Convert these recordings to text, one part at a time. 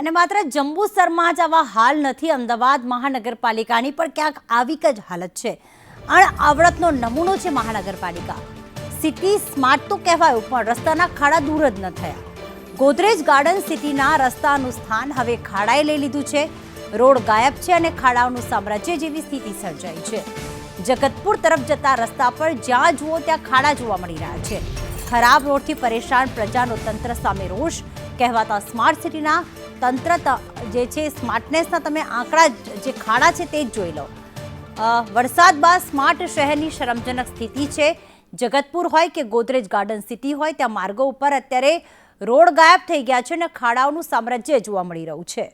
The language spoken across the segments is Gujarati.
અને માત્ર જંબુસરમાં જ આવા હાલ નથી અમદાવાદ મહાનગરપાલિકાની, પણ ક્યાંક આવી જ હાલત છે. અણ આવડતનો નમૂનો છે મહાનગરપાલિકા. સિટી સ્માર્ટ તો કહેવાયું, પણ રસ્તાના ખાડા દૂર જ ન થયા. ગોદરેજ ગાર્ડન સિટીના રસ્તાનું સ્થાન હવે ખાડાએ લઈ લીધું છે. રોડ ગાયબ છે અને ખાડાઓનું સામ્રાજ્ય જેવી સ્થિતિ સર્જાઈ છે. જગતપુર તરફ જતા રસ્તા પર જ્યાં જુઓ ત્યાં ખાડા જોવા મળી રહ્યા છે. ખરાબ રોડથી પરેશાન પ્રજાનો તંત્ર સામે રોષ, કહેવાતા સ્માર્ટ સિટીના તંત્ર જે છે સ્માર્ટનેસના તમે આંકડા જે ખાડા છે તે જ જોઈ લો. વરસાદ બાદ સ્માર્ટ શહેરની શરમજનક સ્થિતિ છે. જગતપુર હોય કે ગોદરેજ ગાર્ડન સિટી હોય ત્યાં માર્ગો ઉપર અત્યારે રોડ ગાયબ થઈ ગયા છે અને ખાડાઓનું સામ્રાજ્ય જોવા મળી રહ્યું છે.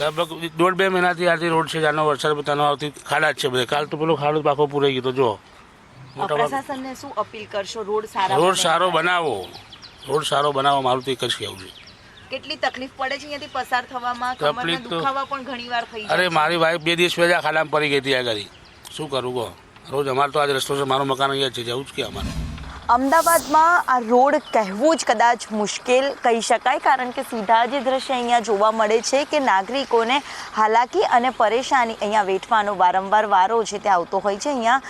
લગભગ દોઢ બે મહિનાથી આથી રોડ છે જાનો વરસાદ પોતાનો આવતી ખાડા છે બધે. કાલ તો પેલો ખાડો પાકો પૂરાઈ ગયો જો. પ્રશાસનને શું અપીલ કરશો? રોડ સારો રોડ સારો બનાવો. રોડ સારો બનાવો મારું તો એક જ કહેવું છે. કેટલી તકલીફ પડે છે અહીંયાથી પસાર થવામાં? કમરના દુખાવા પણ ઘણીવાર થઈ અરે મારી વાઈફ બે દિવસ પહેલા ખાડામાં પડી ગઈ હતી આ આગળ શું કરું કહો? રોજ અમારે તો આજ રસ્તો છે મારું મકાન અહીંયા છે જવું જ કે અમારે? અમદાવાદમાં આ રોડ કહેવું જ કદાચ મુશ્કેલ કહી શકાય, કારણ કે સીધા જે દ્રશ્ય અહીંયા જોવા મળે છે કે નાગરિકોને હાલાકી અને પરેશાની અહીંયા વેઠવાનો વારંવાર વારો છે તે આવતો હોય છે. અહીંયા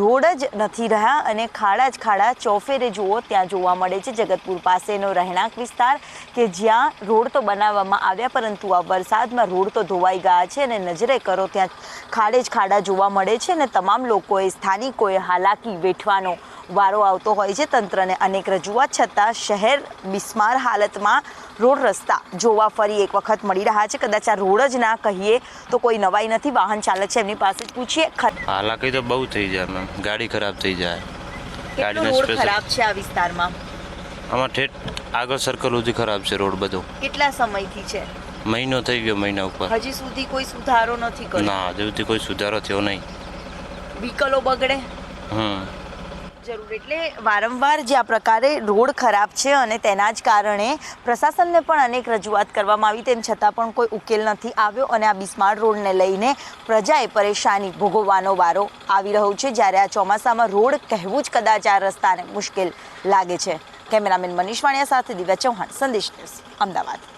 રોડ જ નથી રહ્યા અને ખાડા જ ખાડા ચોફેરે જુઓ ત્યાં જોવા મળે છે. જગતપુર પાસેનો રહેણાંક વિસ્તાર કે જ્યાં રોડ તો બનાવવામાં આવ્યા, પરંતુ આ વરસાદમાં રોડ તો ધોવાઈ ગયા છે અને નજરે કરો ત્યાં ખાડે જ ખાડા જોવા મળે છે અને તમામ લોકોએ, સ્થાનિકોએ હાલાકી વેઠવાનો વારો આવતો હોય છે તંત્રને અનેક રજૂઆત છતાં શહેર બિસ્માર હાલતમાં રોડ રસ્તા જોવા ફરી એક વખત મળી રહ્યા છે. કદાચ આ રોડ જ ના કહીએ તો કોઈ નવાઈ નથી. વાહન ચાલક છે એમની પાસે પૂછીએ. હાલાકી તો બહુ થઈ જાય મેમ ગાડી ખરાબ થઈ જાય. ગાડી ગાડીનો રોડ ખરાબ છે આ વિસ્તારમાં? આમાં ઠેઠ આગળ સર્કલ સુધી ખરાબ છે રોડ બધો. કેટલા સમયથી છે? મહિનો થઈ ગયો મહિના ઉપર. હજી સુધી કોઈ સુધારો નથી કર્યો? ના સુધી કોઈ સુધારો થયો નહીં. વ્હીકલો બગડે? હમ. જરૂર એટલે વારંવાર જે આ પ્રકારે રોડ ખરાબ છે અને તેના જ કારણે પ્રશાસનને પણ અનેક રજૂઆત કરવામાં આવી તેમ છતાં પણ કોઈ ઉકેલ નથી આવ્યો અને આ બિસ્માર રોડને લઈને પ્રજાએ પરેશાની ભોગવવાનો વારો આવી રહ્યો છે જ્યારે આ ચોમાસામાં રોડ કહેવું જ કદાચ આ રસ્તાને મુશ્કેલ લાગે છે. કેમેરામેન મનીષ વાણિયા સાથે દિવ્યા ચૌહાણ, સંદેશ ન્યૂઝ, અમદાવાદ.